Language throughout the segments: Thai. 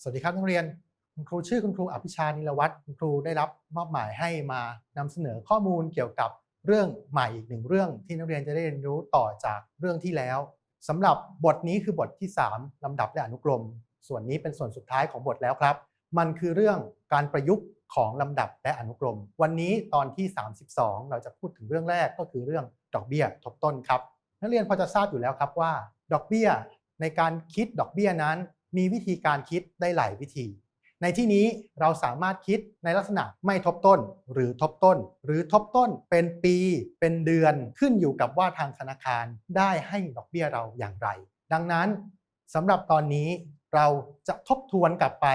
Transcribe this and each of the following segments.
สวัสดีครับนักเรียน คุณครูชื่อคุณครูอภิชานิลวัฒน์คุณครูได้รับมอบหมายให้มานำเสนอข้อมูลเกี่ยวกับเรื่องใหม่อีกหนึ่งเรื่องที่นักเรียนจะได้เรียนรู้ต่อจากเรื่องที่แล้วสำหรับบทนี้คือบทที่ 3ลำดับและอนุกรม ส่วนนี้เป็นส่วนสุดท้ายของบทแล้วครับ มันคือเรื่องการประยุกต์ของลำดับและอนุกรม วันนี้ตอนที่ 32 เราจะพูดถึงเรื่องแรกก็คือเรื่องดอกเบี้ยทบต้นครับ นักเรียนพอจะทราบอยู่แล้วครับว่า ดอกเบี้ยในการคิดดอกเบี้ยนั้น มีวิธีการคิดได้หลายวิธี ในที่นี้เราสามารถคิดในลักษณะไม่ทบต้น หรือทบต้น หรือทบต้นเป็นปี เป็นเดือนขึ้นอยู่กับว่าทางธนาคารได้ให้ดอกเบี้ยเราอย่างไร ดังนั้นสำหรับตอนนี้เราจะทบทวนกลับไป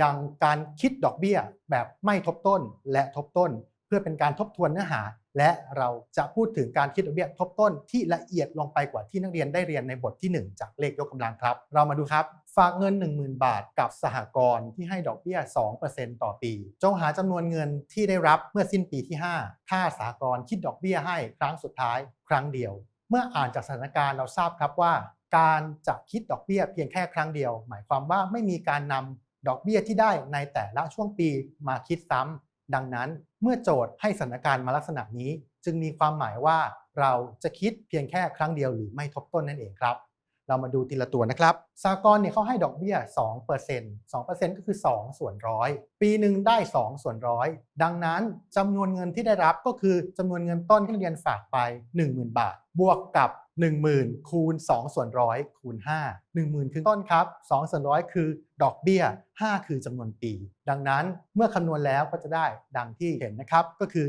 ยังการคิดดอกเบี้ยแบบไม่ทบต้นและทบต้น เพื่อเป็นการทบทวนเนื้อหา และเราจะพูดถึงการคิดดอกเบี้ยทบต้นที่ละเอียดลงไปกว่าที่นักเรียนได้เรียนในบทที่ 1 จากเลขยกกำลังครับ เรามาดูครับ ฝากเงิน 10,000 บาทกับสหกรณ์ที่ให้ดอกเบี้ย 2%ต่อปี จงหาจำนวนเงินที่ได้รับเมื่อสิ้นปีที่ 5 ถ้าสหกรณ์คิดดอกเบี้ยให้ครั้งสุดท้าย ครั้งเดียว เมื่ออ่านจากสถานการณ์เราทราบครับว่า การจะคิดดอกเบี้ยเพียงแค่ครั้งเดียว หมายความว่าไม่มีการนำดอกเบี้ยที่ได้ในแต่ละช่วงปีมาคิดซ้ำดังนั้นเมื่อโจทย์ให้สถานการณ์มาลักษณะนี้ จึงมีความหมายว่าเราจะคิดเพียงแค่ครั้งเดียวหรือไม่ทบต้นนั่นเองครับ เรามาดูทีละตัวนะครับสากลเนี่ยเขาให้ดอกเบี้ย 2% 2%ก็คือ 2 ส่วนร้อย ปีหนึ่งได้ 2 ส่วนร้อย ดังนั้นจำนวนเงินที่ได้รับก็คือจำนวนเงินต้นที่นักเรียนฝากไป 10,000 บาท บวกกับ 10,000 คูณ 2 ส่วนร้อยคูณ 5 10,000 คือต้นครับ 2 ส่วนร้อยคือดอกเบี้ย 5 คือจำนวนปี ดังนั้นเมื่อคำนวณแล้วก็จะได้ดังที่เห็นนะครับ ก็คือ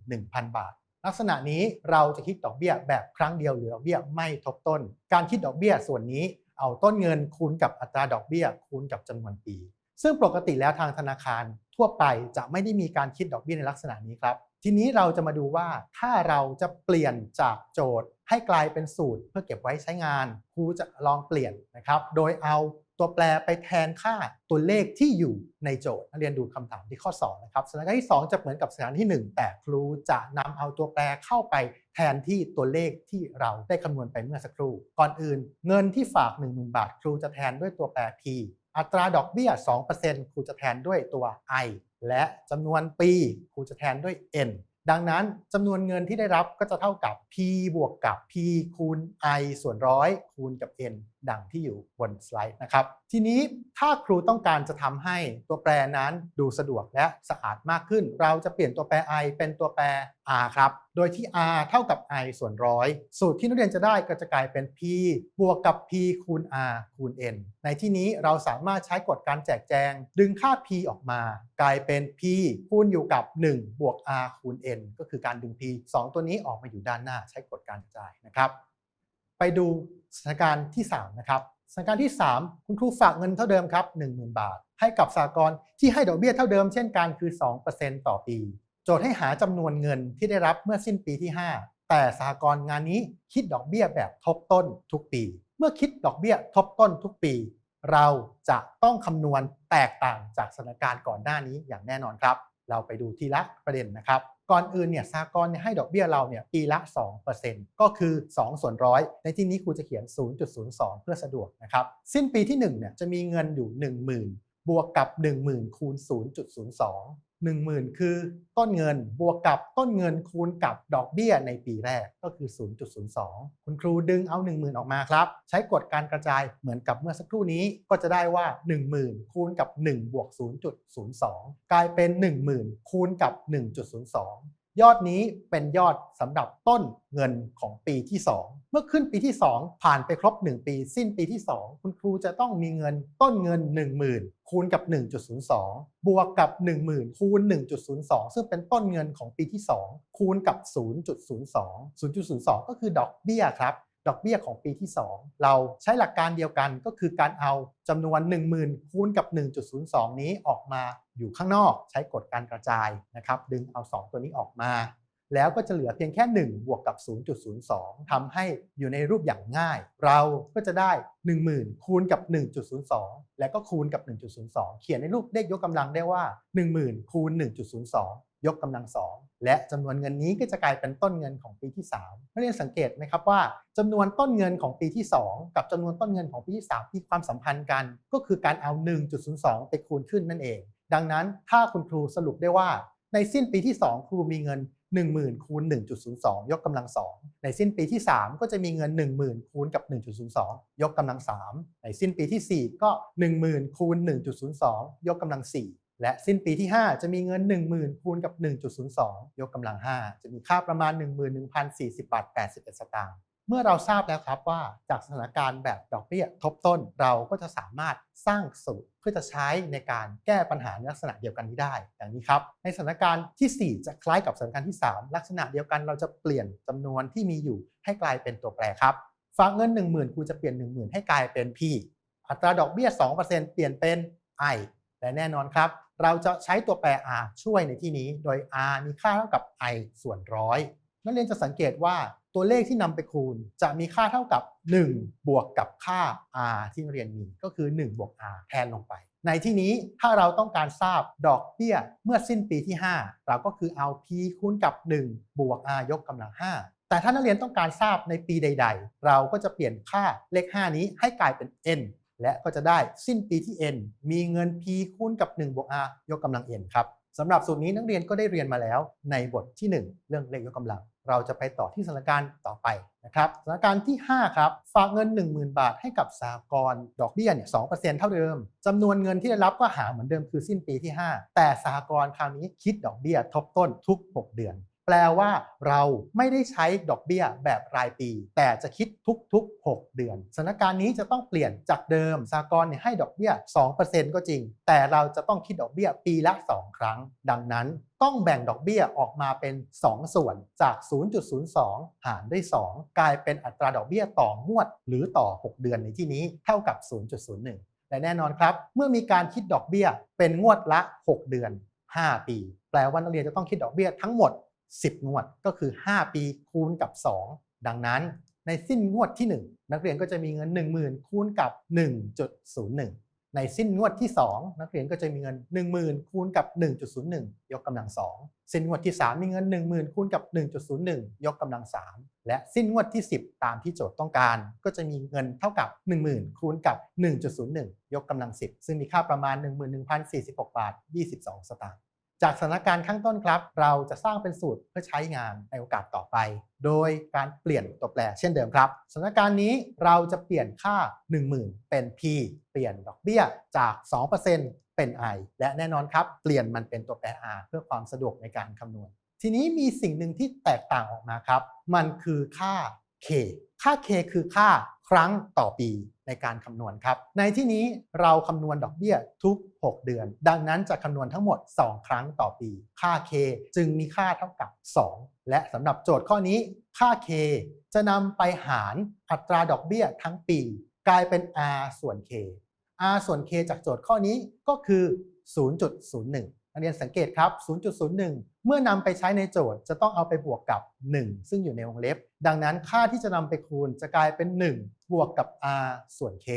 11,000 บาท ลักษณะนี้เราจะคิดดอกเบี้ยแบบครั้งเดียวหรือดอกเบี้ยไม่ทบต้น การคิดดอกเบี้ยส่วนนี้เอาต้นเงินคูณกับอัตราดอกเบี้ยคูณกับจำนวนปี ซึ่งปกติแล้วทางธนาคารทั่วไปจะไม่ได้มีการคิดดอกเบี้ยในลักษณะนี้ครับ ทีนี้เราจะมาดูว่าถ้าเราจะเปลี่ยนจากโจทย์ ให้กลายเป็นสูตรเพื่อเก็บไว้ใช้งานครูจะลองเปลี่ยนนะครับ โดยเอา ตัวแปรไปแทนค่าตัวเลขที่อยู่ในโจทย์นักเรียนดูคำถามที่ข้อ2นะครับสถานการณ์ที่ 2 จะเหมือนกับสถานที่ 1 แต่ครูจะนำเอาตัวแปรเข้าไปแทนที่ตัวเลขที่เราได้คำนวณไปเมื่อสักครู่ ก่อนอื่น เงินที่ฝาก 10,000 บาท ครูจะแทนด้วยตัวแปร p อัตราดอกเบี้ย 2%ครูจะแทนด้วยตัว i และจำนวนปีครูจะแทนด้วย n ดังนั้นจำนวนเงินที่ได้รับก็จะเท่ากับ p บวกกับ p คูณ i ส่วนร้อยคูณกับ n ดังที่อยู่บนสไลด์นะครับ ทีนี้ถ้าครูต้องการจะทำให้ตัวแปรนั้นดูสะดวกและสะอาดมากขึ้น เราจะเปลี่ยนตัวแปร i เป็นตัวแปร r ครับ โดยที่ r เท่ากับ i ส่วนร้อยสูตรที่นักเรียนจะได้ก็จะกลายเป็น p บวกกับ p คูณ r คูณ n ในที่นี้เราสามารถใช้กฎการแจกแจง ดึงค่า p ออกมา กลายเป็น p คูณอยู่กับ 1 บวก r คูณ n ก็คือการดึง p 2 ตัวนี้ออกมาอยู่ด้านหน้าใช้กฎการกระจายนะครับ ไปดูสถานการณ์ที่ 3 นะครับสถานการณ์ที่ 3 คุณครูฝากเงินเท่าเดิมครับ 10,000 บาท ให้กับสากลที่ให้ดอกเบี้ยเท่าเดิมเช่นกันคือ 2%ต่อปี โจทย์ให้หาจำนวนเงินที่ได้รับเมื่อสิ้นปีที่ 5 แต่สหกรงานนี้คิดดอกเบี้ยแบบทบต้นทุกปี เมื่อคิดดอกเบี้ยทบต้นทุกปี เราจะต้องคำนวณแตกต่างจากสถานการณ์ก่อนหน้านี้อย่างแน่นอนครับ เราไปดูทีละประเด็นนะครับ ก่อนอื่นเนี่ยสากลเนี่ยให้ดอกเบี้ยเราเนี่ยปีละ 2%ก็คือ 2 ส่วนร้อย ในที่นี้ครูจะเขียน 0.02 เพื่อสะดวกนะครับ สิ้นปีที่1เนี่ยจะมีเงินอยู่ 10,000 บวกกับ 10,000 คูณ 0.02 10,000 คือต้นเงินบวกกับต้นเงินคูณกับดอกเบี้ยในปีแรกก็คือ 0.02 คุณครูดึงเอา 10,000 ออกมาครับ ใช้กฎการกระจายเหมือนกับเมื่อสักครู่นี้ก็จะได้ว่า 10,000 คูณกับ1บวก0.02 กลายเป็น 10,000 คูณกับ 1.02 ยอดนี้เป็นยอดสำหรับต้นเงินของปีที่ 2 เมื่อขึ้นปีที่ 2 ผ่านไปครบ 1 ปี สิ้นปีที่ 2 คุณครูจะต้องมีเงินต้นเงิน 10,000 คูณกับ 1.02 บวกกับ 10,000 คูณ 1.02 ซึ่งเป็นต้นเงินของปีที่ 2 คูณกับ 0.02 0.02 ก็คือดอกเบี้ยครับ ดอกเบี้ยของปีที่ 2 เราใช้หลักการเดียวกันก็คือการเอาจำนวน 10,000 คูณกับ 1.02 นี้ออกมาอยู่ข้างนอก ใช้กฎการกระจายนะครับดึงเอา 2 ตัวนี้ออกมา แล้วก็จะเหลือเพียงแค่ 1 บวกกับ 0.02ทำให้อยู่ในรูปอย่างง่าย เราก็จะได้ 10,000 คูณกับ 1.02 แล้วก็คูณกับ 1.02 เขียนในรูปเลขยกกำลังได้ว่า 10,000 คูณ 1.02 ยกกำลังสองและจำนวนเงินนี้ก็จะกลายเป็นต้นเงินของปีที่3นักเรียนสังเกตไหมครับว่าจำนวนต้นเงินของปีที่ 2 กับจำนวนต้นเงินของปีที่ 3 มีความสัมพันธ์กัน ก็คือการเอา 1.02 ไปคูณขึ้นนั่นเอง ดังนั้นถ้าคุณครูสรุปได้ว่า ในสิ้นปีที่ 2 ครูมีเงิน 10,000คูณ1.02 ยกกำลัง 2 ในสิ้นปีที่ 3 ก็จะมีเงิน 10,000คูณกับ 1.02 ยกกำลัง 3 ในสิ้นปีที่ 4 ก็ 10,000คูณ1.02 ยกกำลัง 4 และสิ้นปีที่ 5 จะมีเงิน 10,000 คูณกับ 1.02 ยกกำลัง 5 จะมีค่าประมาณ 11,040บาท81 สตางค์เมื่อเราทราบแล้วครับว่าจากสถานการณ์แบบดอกเบี้ยทบต้นเราก็จะสามารถสร้างสูตรเพื่อจะใช้ในการแก้ปัญหาในลักษณะเดียวกันนี้ได้อย่างนี้ครับ ในสถานการณ์ที่ 4 จะคล้ายกับสถานการณ์ที่ 3 ลักษณะเดียวกันเราจะเปลี่ยนจำนวนที่มีอยู่ให้กลายเป็นตัวแปรครับ ฝากเงิน 10,000ครูจะเปลี่ยน 10,000 ให้กลายเป็น P อัตราดอกเบี้ย 2%เปลี่ยนเป็น I และแน่นอนครับ เราจะใช้ตัวแปร R ช่วยในที่นี้ โดย R มีค่าเท่ากับ I ส่วนร้อยนักเรียนจะสังเกตว่าตัวเลขที่นำไปคูณ จะมีค่าเท่ากับ 1 บวกกับค่า R ที่นักเรียนมีก็คือ 1 บวก R แทนลงไป ในที่นี้ถ้าเราต้องการทราบดอกเบี้ยเมื่อสิ้นปีที่ 5 เราก็คือเอา P คูณกับ 1 บวก R ยกกำลัง 5แต่ถ้านักเรียนต้องการทราบในปีใด ๆ เราก็จะเปลี่ยนค่าเลข 5 นี้ให้กลายเป็น n และก็จะได้สิ้นปีที่ n มีเงิน p คูณกับ1บวก r ยกกำลัง n ครับสำหรับสูตรนี้นักเรียนก็ได้เรียนมาแล้วในบทที่ 1 เรื่องเลขยกกำลัง เราจะไปต่อที่สถานการณ์ต่อไปนะครับสถานการณ์ที่ 5 ครับ ฝากเงิน 10,000 บาทให้กับสหกรณ์ดอกเบี้ยเนี่ย2%เท่าเดิมจำนวนเงินที่ได้รับก็หาเหมือนเดิมคือสิ้นปีที่ 5 แต่สหกรณ์คราวนี้คิดดอกเบี้ยทบต้นทุก 6 เดือน แปลว่าเราไม่ได้ใช้ดอกเบี้ยแบบรายปี แต่จะคิดทุกๆ 6 เดือนสถานการณ์นี้จะต้องเปลี่ยนจากเดิมสากลเนี่ยให้ดอกเบี้ย 2%ก็จริง แต่เราจะต้องคิดดอกเบี้ยปีละ 2 ครั้ง ดังนั้นต้องแบ่งดอกเบี้ยออกมาเป็น 2 ส่วนจาก 0.02 หารด้วย 2 กลายเป็นอัตราดอกเบี้ยต่องวด หรือต่อ 6 เดือนในที่นี้เท่ากับ 0.01 และแน่นอนครับ เมื่อมีการคิดดอกเบี้ยเป็นงวดละ 6 เดือน 5 ปี แปลว่านักเรียนจะต้องคิดดอกเบี้ยทั้งหมด 10 งวดก็คือ 5 ปีคูณกับ 2 ดังนั้นในสิ้นงวดที่ 1 นักเรียนก็จะมีเงิน 10,000 คูณกับ 1.01 ในสิ้นงวดที่ 2 นักเรียนก็จะมีเงิน 10,000 คูณกับ 1.01 ยกกำลัง 2 สิ้นงวดที่ 3 มีเงิน 10,000 คูณกับ 1.01 ยกกำลัง 3 และสิ้นงวดที่ 10 ตามที่โจทย์ต้องการ ก็จะมีเงินเท่ากับ 10,000 คูณกับ 1.01 ยกกำลัง 10 ซึ่งมีค่าประมาณ 11,046 บาท 22 สตางค์ จากสถานการณ์ข้างต้นครับ เราจะสร้างเป็นสูตรเพื่อใช้งานในโอกาสต่อไป โดยการเปลี่ยนตัวแปรเช่นเดิมครับสถานการณ์นี้เราจะเปลี่ยนค่า 10,000 เป็น P เปลี่ยนดอกเบี้ยจาก 2%เป็น I และแน่นอนครับ เปลี่ยนมันเป็นตัวแปร R เพื่อความสะดวกในการคำนวณ ทีนี้มีสิ่งหนึ่งที่แตกต่างออกมาครับ มันคือค่า K ค่า K คือค่า ครั้งต่อปีในการคำนวณครับ ในที่นี้เราคำนวณดอกเบี้ยทุก 6 เดือน ดังนั้นจะคำนวณทั้งหมด 2 ครั้งต่อปี ค่า K จึงมีค่าเท่ากับ 2 และสำหรับโจทย์ข้อนี้ค่า K จะนำไปหารอัตราดอกเบี้ยทั้งปี กลายเป็น R ส่วน K R ส่วน K จากโจทย์ข้อนี้ก็คือ 0.01นักเรียนสังเกตครับ 0.01 เมื่อนำไปใช้ในโจทย์จะต้องเอาไปบวกกับ 1 ซึ่งอยู่ในวงเล็บ ดังนั้นค่าที่จะนำไปคูณจะกลายเป็น 1 บวกกับ r ส่วน k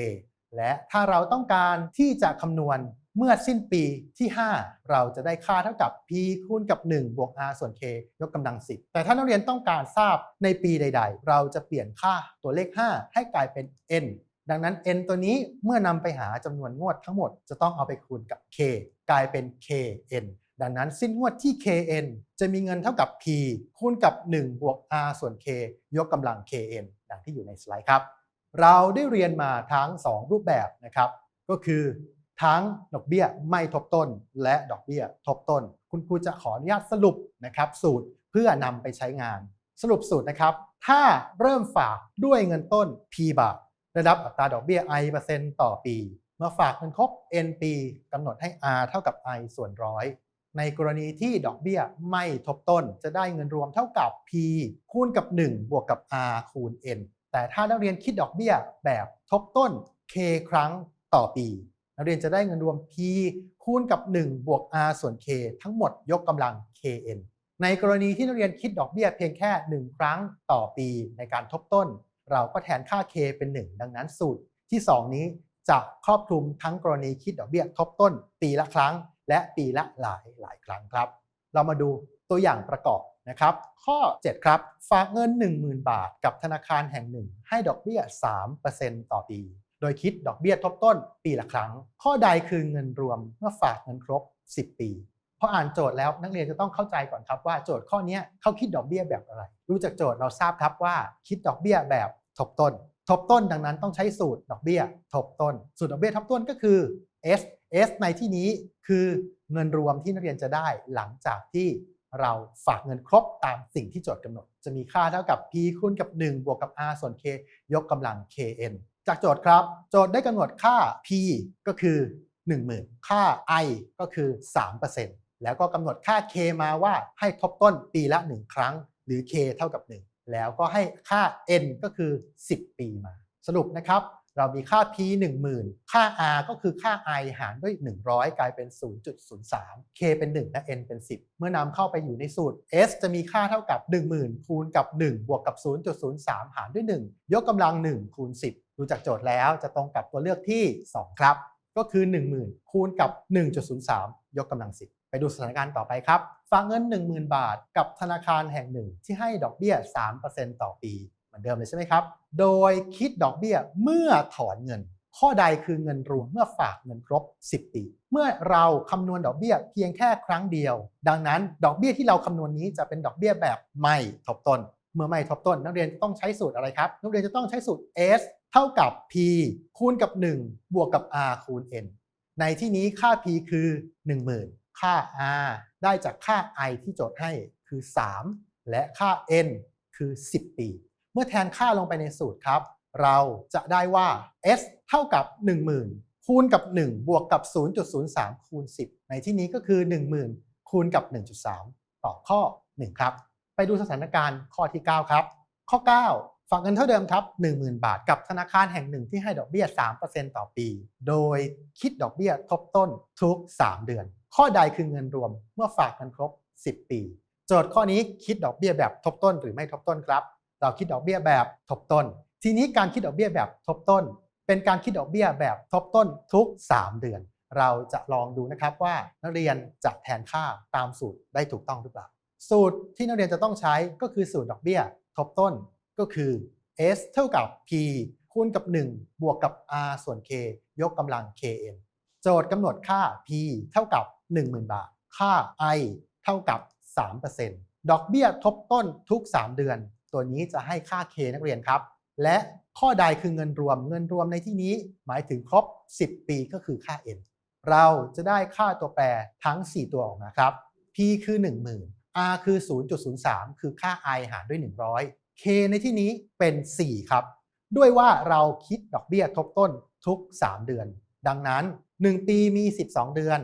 และถ้าเราต้องการที่จะคำนวณเมื่อสิ้นปีที่ 5 เราจะได้ค่าเท่ากับ p คูณกับ 1 บวก r ส่วน k ยกกำลัง 10 แต่ถ้านักเรียนต้องการทราบในปีใด ๆ เราจะเปลี่ยนค่าตัวเลข 5 ให้กลายเป็น n ดังนั้น n ตัวนี้เมื่อนำไปหาจำนวนงวดทั้งหมดจะต้องเอาไปคูณกับ k กลายเป็น kn ดังนั้นสิ้นงวดที่ kn จะมีเงินเท่ากับ p คูณกับ 1 บวก r ส่วน k ยกกำลัง kn ดังที่อยู่ในสไลด์ครับ เราได้เรียนมาทั้ง 2 รูปแบบนะครับ ก็คือทั้งดอกเบี้ยไม่ทบต้น และดอกเบี้ยทบต้น คุณครูจะขออนุญาตสรุปนะครับ สูตรเพื่อนำไปใช้งาน สรุปสูตรนะครับ ถ้าเริ่มฝากด้วยเงินต้น p บาทได้รับอัตราดอกเบี้ย i เปอร์เซ็นต์ต่อปี เมื่อฝากเงินครบ n ปีกำหนดให้ r เท่ากับ i ส่วนร้อยในกรณีที่ดอกเบี้ยไม่ทบต้นจะได้เงินรวมเท่ากับ p คูณกับ 1 บวกกับ r คูณ n แต่ถ้านักเรียนคิดดอกเบี้ยแบบทบต้น k ครั้งต่อปี นักเรียนจะได้เงินรวม p คูณกับ 1 บวก r ส่วน k ทั้งหมดยกกำลัง kn ในกรณีที่นักเรียนคิดดอกเบี้ยเพียงแค่ 1 ครั้งต่อปีในการทบต้น เราก็แทนค่า k เป็น 1 ดังนั้นสูตรที่ 2 นี้จะครอบคลุมทั้งกรณีคิดดอกเบี้ยทบต้น ปีละครั้ง และปีละหลายหลายครั้งครับ เรามาดูตัวอย่างประกอบ นะครับข้อ 7 ครับ ฝากเงิน 10,000 บาท กับธนาคารแห่งหนึ่ง ให้ดอกเบี้ย 3%ต่อปี โดยคิดดอกเบี้ยทบต้นปีละครั้ง ข้อใดคือเงินรวมเมื่อฝากเงินครบ 10 ปีพออ่านโจทย์แล้วนักเรียนจะต้องเข้าใจก่อนครับว่าโจทย์ข้อนี้เขาคิดดอกเบี้ยแบบอะไร รู้จากโจทย์เราทราบครับว่าคิดดอกเบี้ยแบบทบต้น ทบต้นดังนั้นต้องใช้สูตรดอกเบี้ยทบต้น สูตรดอกเบี้ยทบต้นก็คือ S S ในที่นี้คือเงินรวมที่นักเรียนจะได้หลังจากที่ เราฝากเงินครบตามสิ่งที่โจทย์กำหนด จะมีค่าเท่ากับ P คูณกับ 1 บวกกับ R ส่วน K ยกกำลัง KN จากโจทย์ครับ โจทย์ได้กำหนดค่า P ก็คือ 10,000 ค่า I ก็คือ 3%แล้วก็กำหนดค่า K มาว่าให้ทบต้นปีละ 1 ครั้ง หรือ K เท่ากับ 1 แล้วก็ให้ค่า N ก็คือ 10 ปีมา สรุปนะครับ เรามีค่า p 10,000 ค่า r ก็คือค่า i หารด้วย 100 กลายเป็น 0.03 k เป็น 1 และ n เป็น 10 เมื่อนำเข้าไปอยู่ในสูตร s จะมีค่าเท่ากับ 10,000 คูณกับ 1 บวกกับ 0.03 หารด้วย 1 ยกกำลัง 1 คูณ 10 ดูจากโจทย์แล้วจะตรงกับตัวเลือกที่ 2 ครับ ก็คือ 10,000 คูณกับ 1.03 ยกกำลัง 10ไปดูสถานการณ์ต่อไปครับ ฝากเงิน 10,000 บาทกับธนาคารแห่งหนึ่งที่ให้ดอกเบี้ย 3%ต่อปี เหมือนเดิมเลยใช่ไหมครับ โดยคิดดอกเบี้ยเมื่อถอนเงิน ข้อใดคือเงินรวมเมื่อฝากเงินครบ 10 ปี เมื่อเราคำนวณดอกเบี้ยเพียงแค่ครั้งเดียว ดังนั้นดอกเบี้ยที่เราคำนวณนี้จะเป็นดอกเบี้ยแบบไม่ทบต้น เมื่อไม่ทบต้น นักเรียนต้องใช้สูตรอะไรครับ นักเรียนจะต้องใช้สูตร S เท่ากับ P คูณกับ 1 บวกกับ R คูณ N ในที่นี้ค่า P คือ 10,000 ค่า R ได้จากค่า I ที่โจทย์ให้คือ 3 และค่า N คือ 10 ปี เมื่อแทนค่าลงไปในสูตรครับ เราจะได้ว่า S เท่ากับ 10,000 คูณกับ 1 บวกกับ 0.03 คูณ 10 ในที่นี้ก็คือ 10,000 คูณกับ 1.3 ต่อข้อ 1 ครับ ไปดูสถานการณ์ข้อที่ 9 ครับ ข้อ 9 ฝากเงินเท่าเดิมครับ 10,000 บาทกับธนาคารแห่งหนึ่งที่ให้ดอกเบี้ย 3%ต่อปี โดยคิดดอกเบี้ยทบต้นทุก 3 เดือน ข้อใดคือเงินรวมเมื่อฝากเงินครบ 10 ปี โจทย์ข้อนี้คิดดอกเบี้ยแบบทบต้นหรือไม่ทบต้นครับ เราคิดดอกเบี้ยแบบทบต้น ทีนี้การคิดดอกเบี้ยแบบทบต้น เป็นการคิดดอกเบี้ยแบบทบต้นทุก 3 เดือน เราจะลองดูนะครับว่านักเรียนจะแทนค่าตามสูตรได้ถูกต้องหรือเปล่า สูตรที่นักเรียนจะต้องใช้ก็คือสูตรดอกเบี้ยทบต้นก็คือ s เท่ากับ p คูณกับ 1 บวกกับ r ส่วน k ยกกำลัง kn โจทย์กำหนดค่า p เท่ากับ 10,000 บาท ค่า i เท่ากับ 3%ดอกเบี้ยทบต้นทุก 3 เดือน ตัวนี้จะให้ค่า k นักเรียนครับ และข้อใดคือเงินรวม เงินรวมในที่นี้หมายถึงครบ 10 ปีก็คือค่า n เราจะได้ค่าตัวแปรทั้ง 4 ตัวออกมาครับ p คือ 10,000 r คือ 0.03 คือค่า i หารด้วย 100 k ในที่นี้เป็น 4 ครับ ด้วยว่าเราคิดดอกเบี้ยทบต้นทุก 3 เดือน ดังนั้น 1 ปีมี 12 เดือน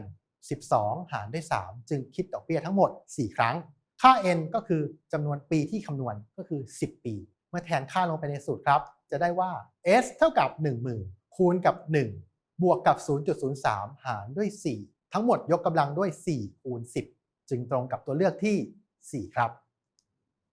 12 หารด้วย 3 จึงคิดดอกเบี้ยทั้งหมด 4 ครั้ง ค่า n ก็คือจำนวนปีที่คำนวณก็คือ 10 ปี เมื่อแทนค่าลงไปในสูตรครับ จะได้ว่า s เท่ากับ 10,000 คูณกับ 1 บวกกับ 0.03 หารด้วย 4 ทั้งหมดยกกำลังด้วย 4 คูณ 10 จึงตรงกับตัวเลือกที่ 4 ครับ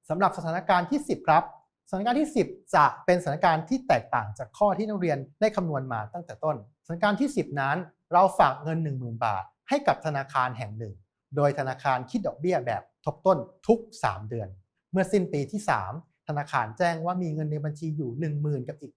สำหรับสถานการณ์ที่ 10 ครับ สถานการณ์ที่ 10 จะเป็นสถานการณ์ที่แตกต่างจากข้อที่นักเรียนได้คำนวณมาตั้งแต่ต้น สถานการณ์ที่ 10 นั้น เราฝากเงิน 10,000 บาท ให้กับธนาคารแห่งหนึ่ง โดยธนาคารคิดดอกเบี้ยแบบ ทบต้นทุก 3 เดือน เมื่อสิ้นปีที่ 3 ธนาคารแจ้งว่ามีเงินในบัญชีอยู่ 10,000 กับอีก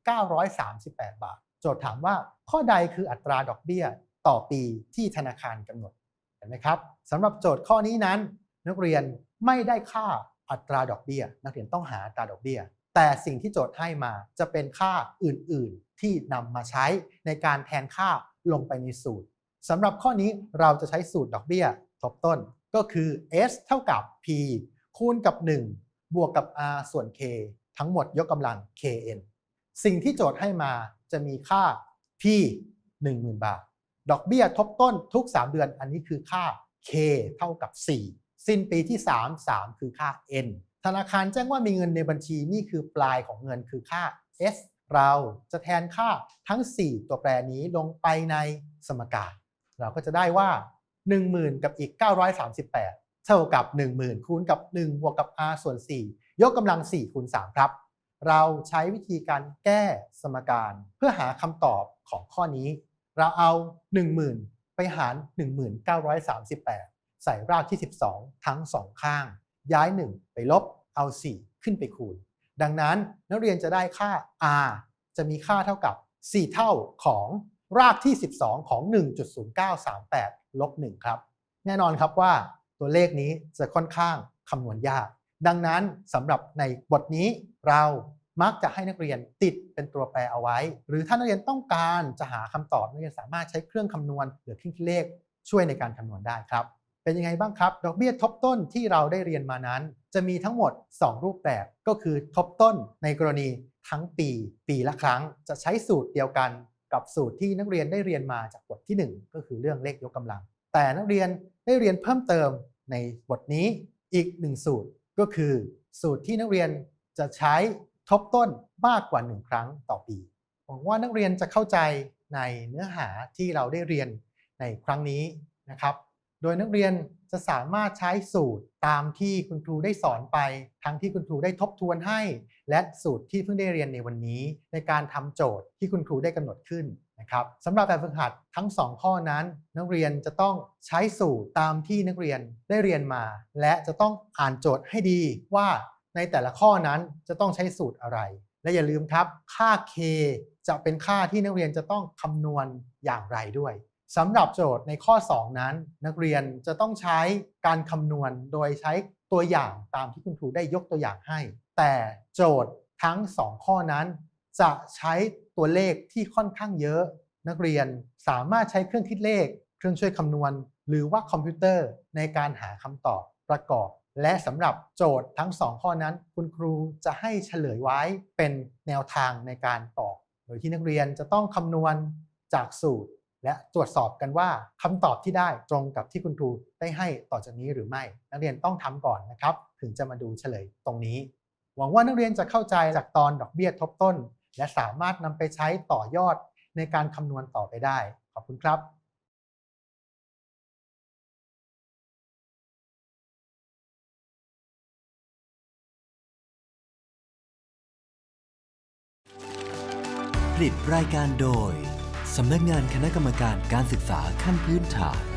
938 บาท โจทย์ถามว่าข้อใดคืออัตราดอกเบี้ยต่อปีที่ธนาคารกำหนดเห็นไหมครับสำหรับโจทย์ข้อนี้นั้น นักเรียนไม่ได้ค่าอัตราดอกเบี้ย นักเรียนต้องหาอัตราดอกเบี้ย แต่สิ่งที่โจทย์ให้มาจะเป็นค่าอื่นๆ ที่นำมาใช้ในการแทนค่าลงไปในสูตรสำหรับข้อนี้เราจะใช้สูตรดอกเบี้ย ทบต้น ก็คือ s เท่ากับ p คูณกับ 1 บวกกับ r ส่วน k ทั้งหมดยกกำลัง kn สิ่งที่โจทย์ให้มาจะมีค่า p 10,000 บาท ดอกเบี้ยทบต้นทุก 3 เดือนอันนี้คือค่า k เท่ากับ 4 สิ้นปีที่ 3 3 คือค่า n ธนาคารแจ้งว่ามีเงินในบัญชีนี่คือปลายของเงินคือค่า s เราจะแทนค่าทั้ง 4 ตัวแปรนี้ลงไปในสมการ เราก็จะได้ว่า 10,000 กับอีก 938 เท่ากับ 10,000 คูณกับ 1 บวกกับ r ส่วน 4 ยกกำลัง 4 คูณ 3 ครับ เราใช้วิธีการแก้สมการเพื่อหาคำตอบของข้อนี้ เราเอา 10,000 ไปหาร 1938 ใส่รากที่ 12 ทั้ง 2 ข้าง ย้าย 1 ไปลบ เอา 4 ขึ้นไปคูณ ดังนั้นนักเรียนจะได้ค่า r จะมีค่าเท่ากับ 4 เท่าของรากที่ 12 ของ 1.0938 ลบ1ครับ แน่นอนครับว่าตัวเลขนี้จะค่อนข้างคำนวณยาก ดังนั้นสำหรับในบทนี้เรามักจะให้นักเรียนติดเป็นตัวแปรเอาไว้ หรือถ้านักเรียนต้องการจะหาคำตอบนักเรียนสามารถใช้เครื่องคำนวณหรือเครื่องคิดเลขช่วยในการคำนวณได้ครับ เป็นยังไงบ้างครับ ดอกเบี้ยทบต้นที่เราได้เรียนมานั้น จะมีทั้งหมด 2 รูปแบบก็คือทบต้นในกรณีทั้งปี ปีละครั้งจะใช้สูตรเดียวกัน กับสูตรที่นักเรียนได้เรียนมาจากบทที่ 1 ก็คือเรื่องเลขยกกำลัง แต่นักเรียนได้เรียนเพิ่มเติมในบทนี้อีก 1 สูตรก็คือ สูตรที่นักเรียนจะใช้ทบต้นมากกว่า 1 ครั้งต่อปีหวังว่านักเรียนจะเข้าใจในเนื้อหาที่เราได้เรียนในครั้งนี้นะครับ โดยนักเรียนจะสามารถใช้สูตรตามที่คุณครูได้สอนไป ทั้งที่คุณครูได้ทบทวนให้ และสูตรที่เพิ่งได้เรียนในวันนี้ ในการทำโจทย์ที่คุณครูได้กำหนดขึ้นนะครับสำหรับแบบฝึกหัดทั้ง 2 ข้อนั้น นักเรียนจะต้องใช้สูตรตามที่นักเรียนได้เรียนมา และจะต้องอ่านโจทย์ให้ดีว่าในแต่ละข้อนั้นจะต้องใช้สูตรอะไร และอย่าลืมครับ ค่า k จะเป็นค่าที่นักเรียนจะต้องคำนวณอย่างไรด้วย สำหรับโจทย์ในข้อ 2 นั้น นักเรียนจะต้องใช้การคำนวณโดยใช้ตัวอย่างตามที่คุณครูได้ยกตัวอย่างให้ แต่โจทย์ทั้ง 2 ข้อนั้น จะใช้ตัวเลขที่ค่อนข้างเยอะ นักเรียนสามารถใช้เครื่องคิดเลข เครื่องช่วยคำนวณ หรือว่าคอมพิวเตอร์ในการหาคำตอบประกอบ และสำหรับโจทย์ทั้ง 2 ข้อนั้น คุณครูจะให้เฉลยไว้เป็นแนวทางในการตอบโดยที่นักเรียนจะต้องคำนวณจากสูตร และตรวจสอบกันว่าคำตอบที่ได้ตรงกับที่คุณครูได้ให้ต่อจากนี้หรือไม่ นักเรียนต้องทำก่อนนะครับ ถึงจะมาดูเฉลยตรงนี้ หวังว่านักเรียนจะเข้าใจจากตอนดอกเบี้ยทบต้น และสามารถนำไปใช้ต่อยอดในการคำนวณต่อไปได้ ขอบคุณครับผลิตรายการโดย สำนักงานคณะกรรมการการศึกษาขั้นพื้นฐาน